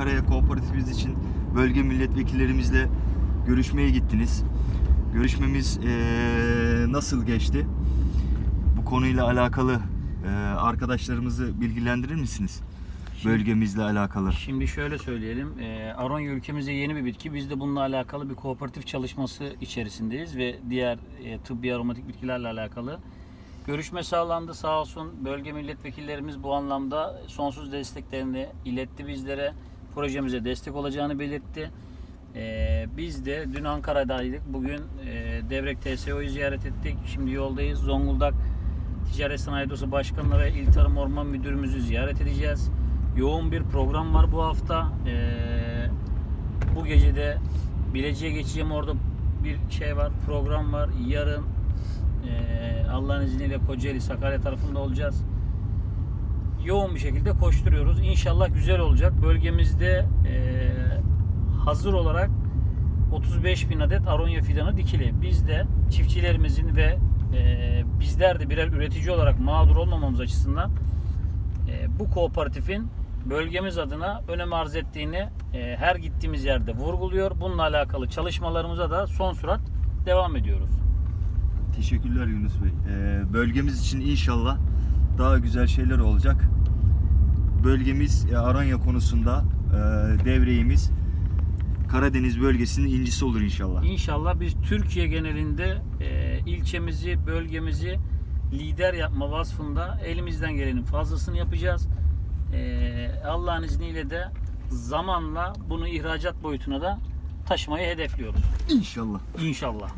Karaya Kooperatifimiz için bölge milletvekillerimizle görüşmeye gittiniz. Görüşmemiz eee, nasıl geçti? Bu konuyla alakalı eee, arkadaşlarımızı bilgilendirir misiniz? Bölgemizle alakalı. Şimdi şöyle söyleyelim. E, Aronya ülkemize yeni bir bitki. Biz de bununla alakalı bir kooperatif çalışması içerisindeyiz ve diğer e, tıbbi aromatik bitkilerle alakalı. Görüşme sağlandı sağ olsun. Bölge milletvekillerimiz bu anlamda sonsuz desteklerini iletti bizlere. Projemize destek olacağını belirtti. E, biz de dün Ankara'daydık. Bugün e, Devrek TSO'yu ziyaret ettik. Şimdi yoldayız. Zonguldak Ticaret Sanayi Odası Başkanı ve İl Tarım Orman Müdürümüzü ziyaret edeceğiz. Yoğun bir program var bu hafta. Ee, bu gece de Bilecik'e geçeceğim. Orada bir şey var, program var. Yarın ee, Allah'ın izniyle Kocaeli, Sakarya tarafında olacağız. Yoğun bir şekilde koşturuyoruz. İnşallah güzel olacak. Bölgemizde ee, hazır olarak 35 bin adet aronya fidanı dikili. Biz de çiftçilerimizin ve ee, bizler de birer üretici olarak mağdur olmamamız açısından e, bu kooperatifin bölgemiz adına önem arz ettiğini e, her gittiğimiz yerde vurguluyor. Bununla alakalı çalışmalarımıza da son sürat devam ediyoruz. Teşekkürler Yunus Bey. Ee, bölgemiz için inşallah daha güzel şeyler olacak. Bölgemiz e, Aranya konusunda e, devreğimiz Karadeniz bölgesinin incisi olur inşallah. İnşallah biz Türkiye genelinde e, ilçemizi, bölgemizi lider yapma vasfında elimizden gelenin fazlasını yapacağız. Allah'ın izniyle de zamanla bunu ihracat boyutuna da taşımayı hedefliyoruz. İnşallah. İnşallah.